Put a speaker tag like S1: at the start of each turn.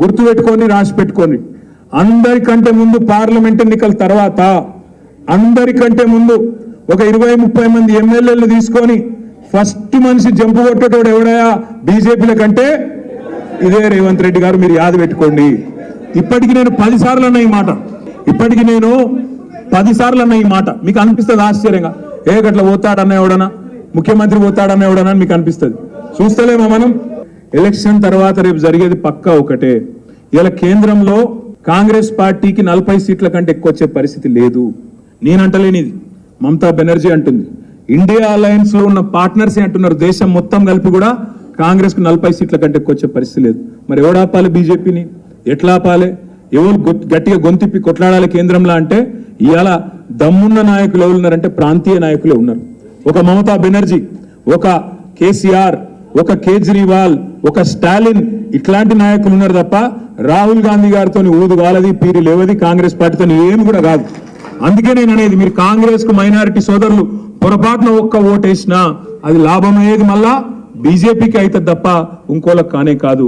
S1: గుర్తుపెట్టుకొని రాసి పెట్టుకొని అందరికంటే ముందు పార్లమెంట్ ఎన్నికల తర్వాత అందరికంటే ముందు ఒక ఇరవై ముప్పై మంది ఎమ్మెల్యేలు తీసుకొని ఫస్ట్ మనిషి జంపు కొట్టేటోడు ఎవడయా బీజేపీల కంటే? ఇదే రేవంత్ రెడ్డి గారు మీరు యాద పెట్టుకోండి. ఇప్పటికి నేను పది సార్లు అన్న ఈ మాట. ఇప్పటికి నేను పది సార్లు అన్న ఈ మాట. మీకు అనిపిస్తుంది ఆశ్చర్యంగా? ఏ గట్ల పోతాడన్న ఎవడనా ముఖ్యమంత్రి పోతాడన్న ఎవడనా మీకు అనిపిస్తుంది. చూస్తలేమా మనం? ఎలక్షన్ తర్వాత రేపు జరిగేది పక్కా ఒకటే. ఇలా కేంద్రంలో కాంగ్రెస్ పార్టీకి నలభై సీట్ల కంటే ఎక్కువ వచ్చే పరిస్థితి లేదు. నేనంటలేనిది. మమతా బెనర్జీ అంటుంది. ఇండియా అలయన్స్లో ఉన్న పార్ట్నర్స్ అంటున్నారు. దేశం మొత్తం కలిపి కూడా కాంగ్రెస్కు నలభై సీట్ల కంటే ఎక్కువ వచ్చే పరిస్థితి లేదు. మరి ఎవడాపాలి బీజేపీని? ఎట్లా ఆపాలి? ఎవరు గట్టిగా గొంతిప్పి కొట్లాడాలి కేంద్రంలో అంటే ఇవాళ దమ్మున్న నాయకులు ఎవరు ఉన్నారంటే ప్రాంతీయ నాయకులే ఉన్నారు. ఒక మమతా బెనర్జీ ఒక కేసీఆర్ ఒక కేజ్రీవాల్ ఒక స్టాలిన్ ఇట్లాంటి నాయకులు ఉన్నారు తప్ప రాహుల్ గాంధీ గారితో ఊదు గాలది పీరి లేవది కాంగ్రెస్ పార్టీతో ఏమి కూడా కాదు. అందుకే నేను అనేది మీరు కాంగ్రెస్కు మైనారిటీ సోదరులు పొరపాటున ఒక్క ఓటేసినా అది లాభమయ్యేది మళ్ళా బీజేపీకి అయితే తప్ప ఇంకోళ్ళకి కానే కాదు.